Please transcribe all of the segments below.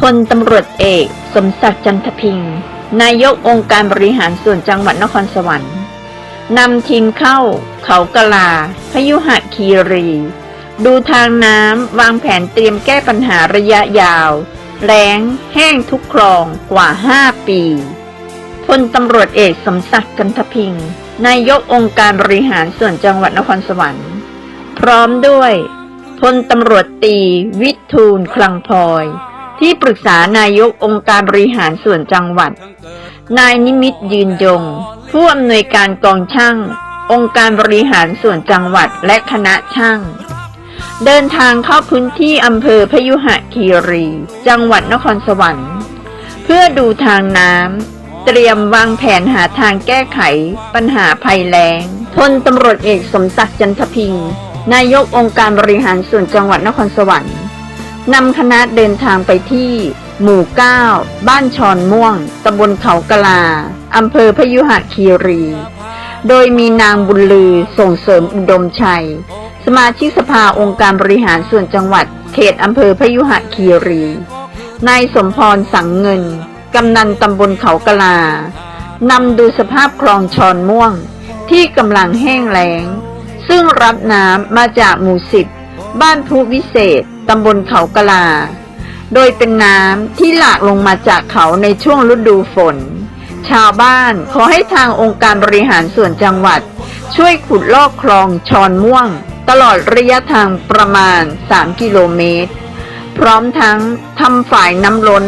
พลตำรวจเอก สมศักดิ์จันทพิงค์นายกองค์การบริหารส่วนจังหวัดนครสวรรค์นำทีมเข้า เขากะลา พยุหคีรี ดูทางน้ำ วางแผนเตรียมแก้ปัญหาระยะยาว แล้ง แห้งทุกคลองกว่า 5 ปีพลตำรวจเอกสมศักดิ์จันทพิงค์นายกองค์การบริหารส่วนจังหวัดนครสวรรค์ พร้อมด้วยพลตำรวจตี วิทูลคลังพลอย ที่ปรึกษานายกองค์การบริหารส่วนจังหวัด นายนิมิตยืนยง ผู้อำนวยการกองช่าง องค์การบริหารส่วนจังหวัดและคณะช่าง เดินทางเข้าพื้นที่อำเภอพยุหคีรี จังหวัดนครสวรรค์ เพื่อดูทางน้ำเตรียมวางแผนหาทางแก้ไข ปัญหาภัยแล้งพลตำรวจเอกสมศักดิ์จันทพิงนายกองค์การบริหารส่วนจังหวัดนครสวรรค์ นำคณะเดินทางไปที่ หมู่ 9 บ้านชอนม่วง ตำบลเขากะลา อำเภอพยุหคีรี โดยมีนางบุญลือส่งเสริมอุดมชัย สมาชิกสภาองค์การบริหารส่วนจังหวัด เขตอำเภอพยุหคีรี นายสมพรสังเงิน กำนันตำบลเขากะลานำดูสภาพคลองชอนม่วงที่กำลังแห้งแล้ง ซึ่งรับน้ำมาจากหมู่สิบ บ้านภูวิเศษ ตำบลเขากะลา โดยเป็นน้ำที่หลากลงมาจากเขาในช่วงฤดูฝน ชาวบ้านขอให้ทางองค์การบริหารส่วนจังหวัด ช่วยขุดลอกคลองชอนม่วง ตลอดระยะทางประมาณ 3 กิโลเมตร พร้อมทั้งทำฝ่ายน้ำล้น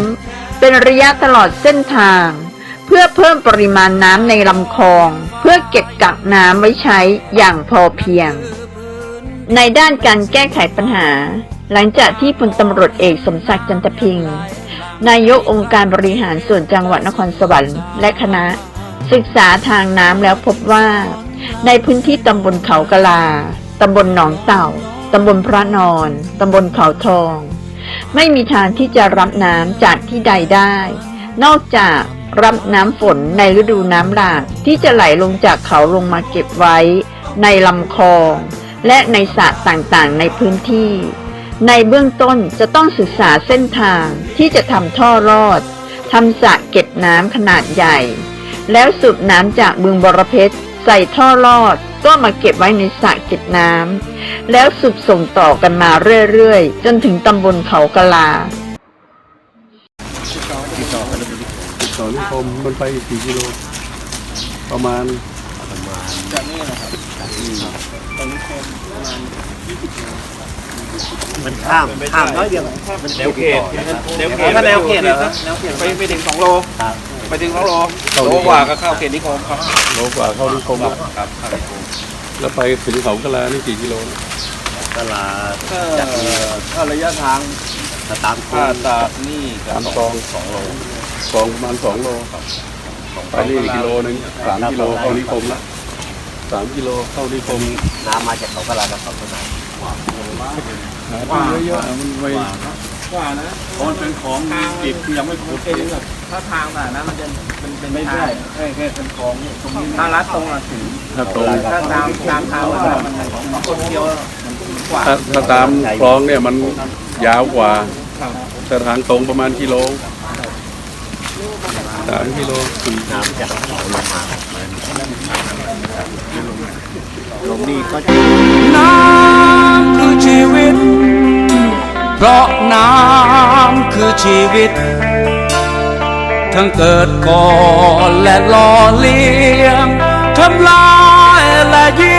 เป็นระยะตลอดเส้นทาง เพื่อเพิ่มปริมาณน้ำในลำคลอง เพื่อเก็บกักน้ำไว้ใช้อย่างพอเพียง ในด้านการแก้ไขปัญหา หลังจากที่พลตำรวจเอกสมศักดิ์จันทพิงค์นายกองค์การบริหารส่วนจังหวัดนครสวรรค์และคณะ ศึกษาทางน้ำแล้วพบว่า ในพื้นที่ตำบลเขากะลาตำบลหนองเต่าตำบลพระนอนตำบลเขาทอง ไม่มีทางที่จะรับน้ำจากที่ใดได้ นอกจากรับน้ำฝนในฤดูน้ำหลากที่จะไหลลงจากเขาลงมาเก็บไว้ ในลำคลอง และในสระต่างๆ ในพื้นที่ ในเบื้องต้นจะต้องศึกษาเส้นทางที่จะทำท่อรอดทำสระเก็บน้ำขนาดใหญ่ แล้วสูบน้ำจากบึงบรเพชรใส่ท่อรอดก็มาเก็บไว้ในสระเก็บน้ำแล้วสูบส่งต่อกันมาเรื่อยๆ จนถึงตำบลเขากะลาติดต่อนิคมมันไปกี่กิโล ประมาณ จากนี่นะครับตอนนี้คมประมาณมันข้ามข้ามน้อยเดียวมันแนวเขตแนวเขตถ้าแนวเขตเหรอแนวเขตไปไปถึงสองโลครับไปถึงสองโลโลกว่าก็เข้าเขตนิคมครับโลกว่าเข้านิคมครับเข้านิคมแล้วไปถึงเขากะลานี่กี่กิโลตลาดถ้าจากนี้ถ้าระยะทางถ้าตามโค้ถ้างตาดนี่ก็สามซองสองโลสองประมาณสองโล ไปนี่อีกกิโลหนึ่งสามกิโลเข้านิคมละสามกิโลเข้านิคมน้ำมาจากเขากะลากับเขากะลาหาที่เยอะๆมันไม่ว่านะเพราะมันเป็นของดิบที่ยังไม่ขุดถ้าทางแบบนั้นมันจะเป็นเป็นไม่ทาใช่งแค่แค่เป็นของตรงนี้ถ้ารัดตรงอะถึงถ้าตรงถ้าตามตามทางมันมันคนเดียวมันกว่าถ้าถ้าตามคลองเนี่ยมันยาวกว่าแต่ทางตรงประมาณกิโล สามกิโลสี่น้ำจากเขาลงมาลงนี่ก็น้ำคือชีวิต เพราะน้ำคือชีวิต ทั้งเกิดก่อนและหล่อเลี้ยงทำลายและเยี